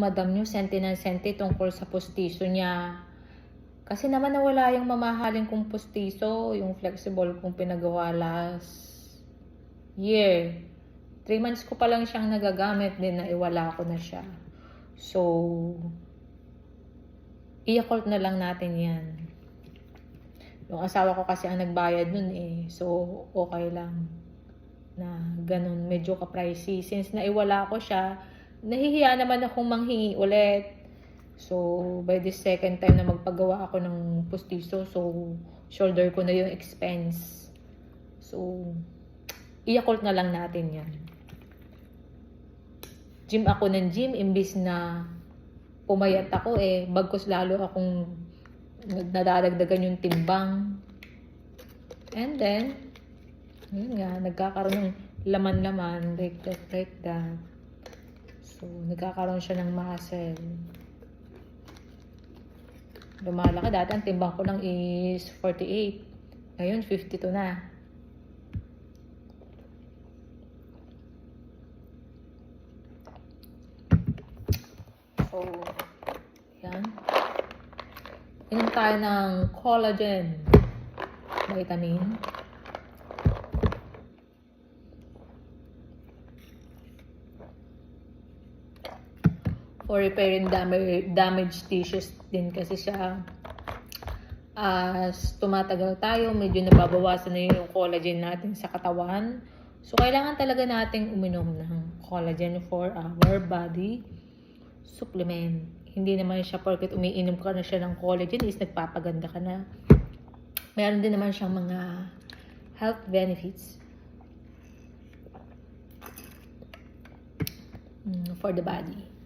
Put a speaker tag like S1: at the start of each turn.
S1: madam nyo, senti ng senti tungkol sa postiso niya. Kasi naman nawala yung mamahaling kong postiso, yung flexible kong pinagawa last year. Three months ko pa lang siyang nagagamit din na iwala ko na siya. So, i-cult na lang natin yan. Yung asawa ko kasi ang nagbayad nun eh. So, okay lang na ganun, medyo ka-pricey. Since naiwala ko siya, nahihiya naman akong manghingi ulit. So, by the second time na magpagawa ako ng pustiso, so, shoulder ko na yung expense. So, i-cult na lang natin yan. Gym ako ng gym, imbis na pumayat ako eh, bagkus lalo akong nadadagdagan yung timbang. And then, yun nga, nagkakaroon ng laman-laman, like that, like that. So, nagkakaroon siya ng muscle. Lumalaki. Dati ang timbang ko lang is 48. Ngayon, 52 na. So, yan. Inom tayo ng collagen vitamin. For repairing damage, damaged tissues din kasi siya. As tumatagal tayo, medyo nababawasan na yung collagen natin sa katawan. So, kailangan talaga nating uminom ng collagen for our body supplement. Hindi naman siya porket umiinom ka na siya ng collagen is nagpapaganda ka na. Meron din naman siyang mga health benefits mm, for the body.